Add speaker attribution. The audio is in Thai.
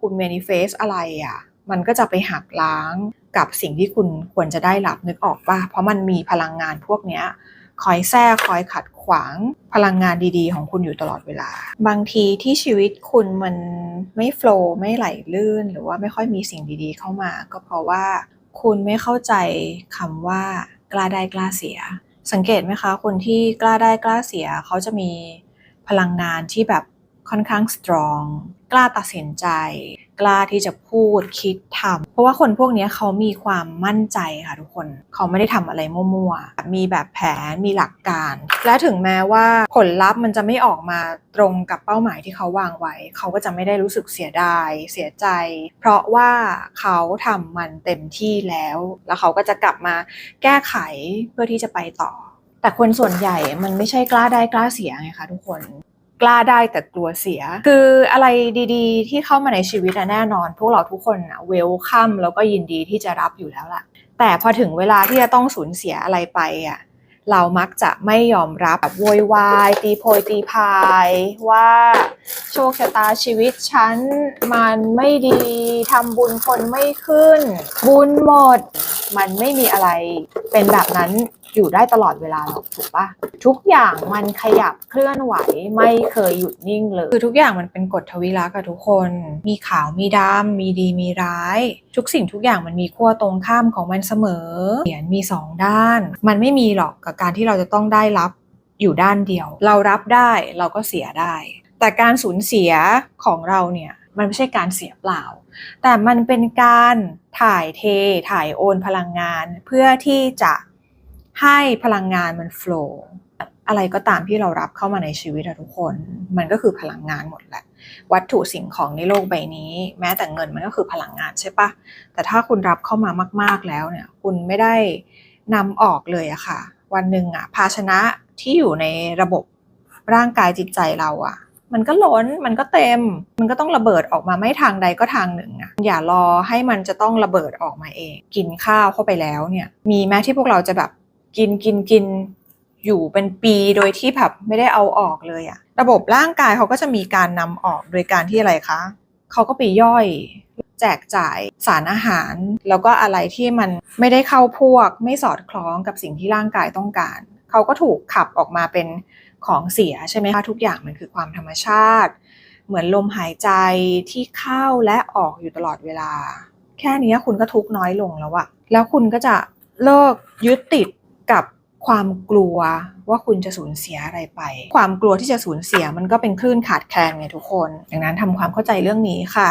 Speaker 1: คุณ manifest อะไรอะ่ะ มันก็จะไปหักล้างกับสิ่งที่คุณควรจะได้รับนึกออกป่ะ เพราะมันมีพลังงานพวกเนี้ยคอยแทรกคอยขัดขวางพลังงานดีๆ ของคุณอยู่ตลอดเวลา บางทีที่ชีวิตคุณมันไม่โฟล์ไม่ไหลลื่น หรือว่าไม่ค่อยมีสิ่งดีๆ เข้ามา ก็เพราะว่าคุณไม่เข้าใจคำว่ากล้าได้กล้าเสีย สังเกตไหมคะ คนที่กล้าได้กล้าเสีย เขาจะมีพลังงานที่แบบ ค่อนข้างสตรอง กล้าตัดสินใจ กล้าที่จะพูดคิดทำเพราะว่าคนพวกนี้เขามีความมั่นใจค่ะทุกคนเขาไม่ได้ทำอะไรมั่วๆ มีแบบแผนมีหลักการ และถึงแม้ว่าผลลัพธ์มันจะไม่ออกมาตรงกับเป้าหมายที่เขาวางไว้ เขาก็จะไม่ได้รู้สึกเสียดาย เสียใจ เพราะว่าเขาทำมันเต็มที่แล้ว แล้วเขาก็จะกลับมาแก้ไขเพื่อที่จะไปต่อแต่คนส่วนใหญ่มันไม่ใช่กล้าได้กล้าเสียไงคะทุกคน กล้าได้แต่กลัวเสีย คืออะไรดีๆ ที่เข้ามาในชีวิตอะแน่นอน พวกเราทุกคนอะเวลคัมแล้วก็ยินดีที่จะรับอยู่แล้วล่ะ แต่พอถึงเวลาที่จะต้องสูญเสียอะไรไปอะเรามักจะไม่ยอมรับแบบโวยวายตีโพยตีพาย ว่าโชคชะตาชีวิตฉันมันไม่ดีทำบุญคนไม่ขึ้น บุญหมด มันไม่มีอะไรเป็นแบบนั้น อยู่ได้ตลอดเวลาหรอกถูกปะทุกอย่างมันขยับเคลื่อนไหวไม่เคยหยุดนิ่งเลย คือทุกอย่างมันเป็นกฎทวิรักอะทุกคน มีขาวมีดำมีดีมีร้าย ทุกสิ่งทุกอย่างมันมีขั้วตรงข้ามของมันเสมอเหรียญมีสองด้าน มันไม่มีหรอกกับการที่เราจะต้องได้รับอยู่ด้านเดียว เรารับได้เราก็เสียได้ แต่การสูญเสียของเราเนี่ยมันไม่ใช่การเสียเปล่า แต่มันเป็นการถ่ายเทถ่ายโอนพลังงาน เพื่อที่จะ ให้พลังงานมันโฟลว์อะไรก็ตามที่เรารับเข้ามาในชีวิตอะทุกคน มันก็คือพลังงานหมดแหละ วัตถุสิ่งของในโลกใบนี้ แม้แต่เงินมันก็คือพลังงานใช่ปะแต่ถ้าคุณรับเข้ามามาก ๆแล้วเนี่ย คุณไม่ได้นำออกเลยอะค่ะ วันหนึ่งอะภาชนะที่อยู่ในระบบร่างกายจิตใจเราอะมันก็ล้น มันก็เต็ม มันก็ต้องระเบิดออกมาไม่ทางใดก็ทางหนึ่งอะอย่ารอให้มันจะต้องระเบิดออกมาเอง กินข้าวเข้าไปแล้วเนี่ย มีแม้ที่พวกเราจะแบบ กินกินกินอยู่เป็นปีโดยที่แบบไม่ได้เอาออกเลยอะระบบร่างกายเขาก็จะมีการนำออกโดยการที่อะไรคะเขาก็ไปย่อยแจกจ่ายสารอาหาร แล้วก็อะไรที่มันไม่ได้เข้าพวก ไม่สอดคล้องกับสิ่งที่ร่างกายต้องการ เขาก็ถูกขับออกมาเป็นของเสียใช่ไหมคะทุกอย่างมันคือความธรรมชาติ เหมือนลมหายใจที่เข้าและออกอยู่ตลอดเวลา แค่นี้คุณก็ทุกน้อยลงแล้วอะแล้วคุณก็จะเลิกยึดติด กับความกลัวว่าคุณจะสูญเสียอะไรไป ความกลัวที่จะสูญเสียมันก็เป็นคลื่นขาดแคลนไงทุกคน ดังนั้นทำความเข้าใจเรื่องนี้ค่ะ